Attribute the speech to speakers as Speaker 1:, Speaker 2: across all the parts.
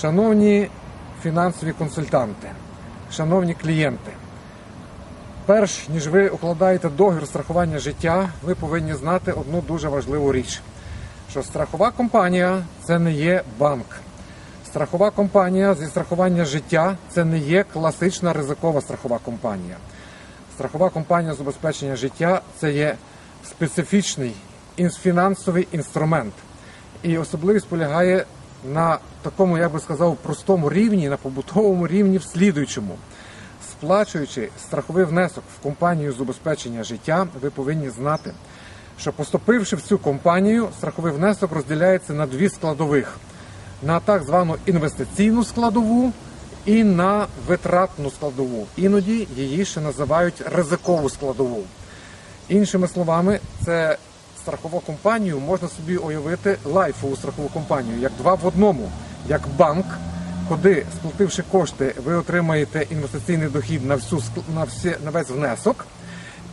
Speaker 1: Шановні фінансові консультанти, шановні клієнти, перш ніж ви укладаєте договір страхування життя, ви повинні знати одну дуже важливу річ: що страхова компанія це не є банк. Страхова компанія зі страхування життя це не є класична ризикова страхова компанія. Страхова компанія з убезпечення життя це є специфічний фінансовий інструмент. І особливість полягає на такому, як би сказав, простому рівні, на побутовому рівні в слідуючому. Сплачуючи страховий внесок в компанію з убезпечення життя, ви повинні знати, що поступивши в цю компанію, страховий внесок розділяється на дві складових: на так звану інвестиційну складову і на витратну складову. Іноді її ще називають ризикову складову. Іншими словами, це страхову компанію можна собі уявити лайфову страхову компанію, як два в одному, як банк, куди, сплативши кошти, ви отримаєте інвестиційний дохід на всю на, всі, на весь внесок,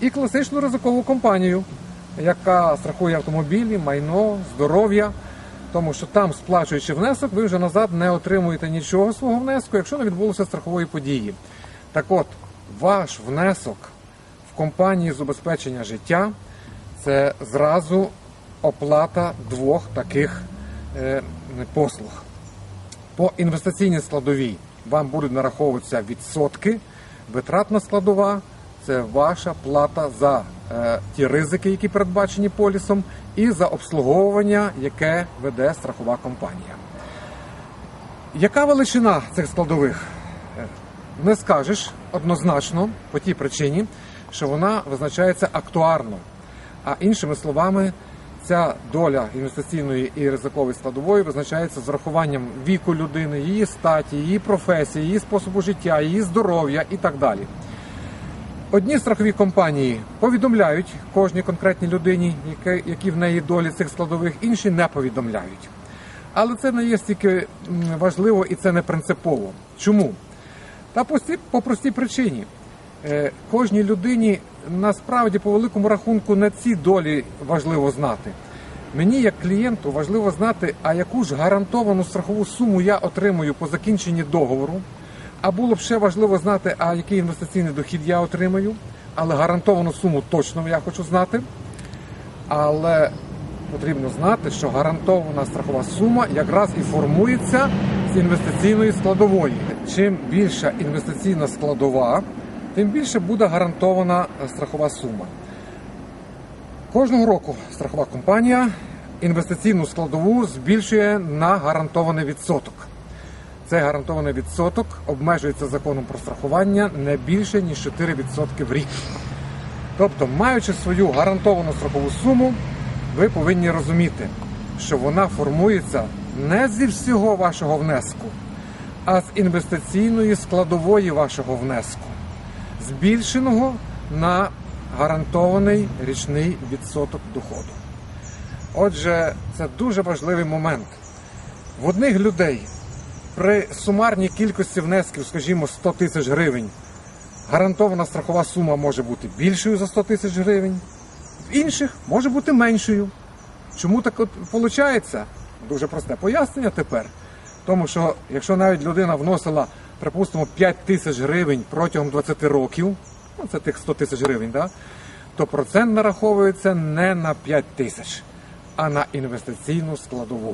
Speaker 1: і класичну ризикову компанію, яка страхує автомобілі, майно, здоров'я. Тому що там, сплачуючи внесок, ви вже назад не отримуєте нічого свого внеску, якщо не відбулося страхової події. Так от, ваш внесок в компанії з убезпечення життя це зразу оплата двох таких е, послуг. По інвестиційній складовій вам будуть нараховуватися відсотки. Витратна складова це ваша плата за е, ті ризики, які передбачені полісом, і за обслуговування, яке веде страхова компанія. Яка величина цих складових? Не скажеш однозначно по тій причині, що вона визначається актуарно. А іншими словами, ця доля інвестиційної і ризикової складової визначається з урахуванням віку людини, її статі, її професії, її способу життя, її здоров'я і так далі. Одні страхові компанії повідомляють кожній конкретній людині, які в неї долі цих складових, інші не повідомляють. Але це не є стільки важливо і це не принципово. Чому? Та по, простій причині. Е, Кожній людині насправді по великому рахунку не ці долі важливо знати. Мені, як клієнту, важливо знати, а яку ж гарантовану страхову суму я отримую по закінченні договору. А було б ще важливо знати, а який інвестиційний дохід я отримаю, але гарантовану суму точно я хочу знати. Але потрібно знати, що гарантована страхова сума якраз і формується з інвестиційної складової. Чим більша інвестиційна складова, тим більше буде гарантована е, страхова сума. Кожного року страхова компанія інвестиційну складову збільшує на гарантований відсоток. Цей гарантований відсоток обмежується законом про страхування не більше ніж 4% в рік. Тобто, маючи свою гарантовану страхову суму, ви повинні розуміти, що вона формується не зі всього вашого внеску, а з інвестиційної складової вашого внеску, збільшеного на гарантований річний відсоток доходу. Отже, це дуже важливий момент. В одних людей при сумарній кількості внесків, скажімо, 100 тисяч гривень, гарантована страхова сума може бути більшою за 100 тисяч гривень, в інших може бути меншою. Чому так от виходить? Дуже просте пояснення тепер. Тому що якщо навіть людина вносила, припустимо, 5 тисяч гривень протягом 20 років, ну це тих 100 тисяч гривень, да, то процент нараховується не на 5 тисяч, а на інвестиційну складову.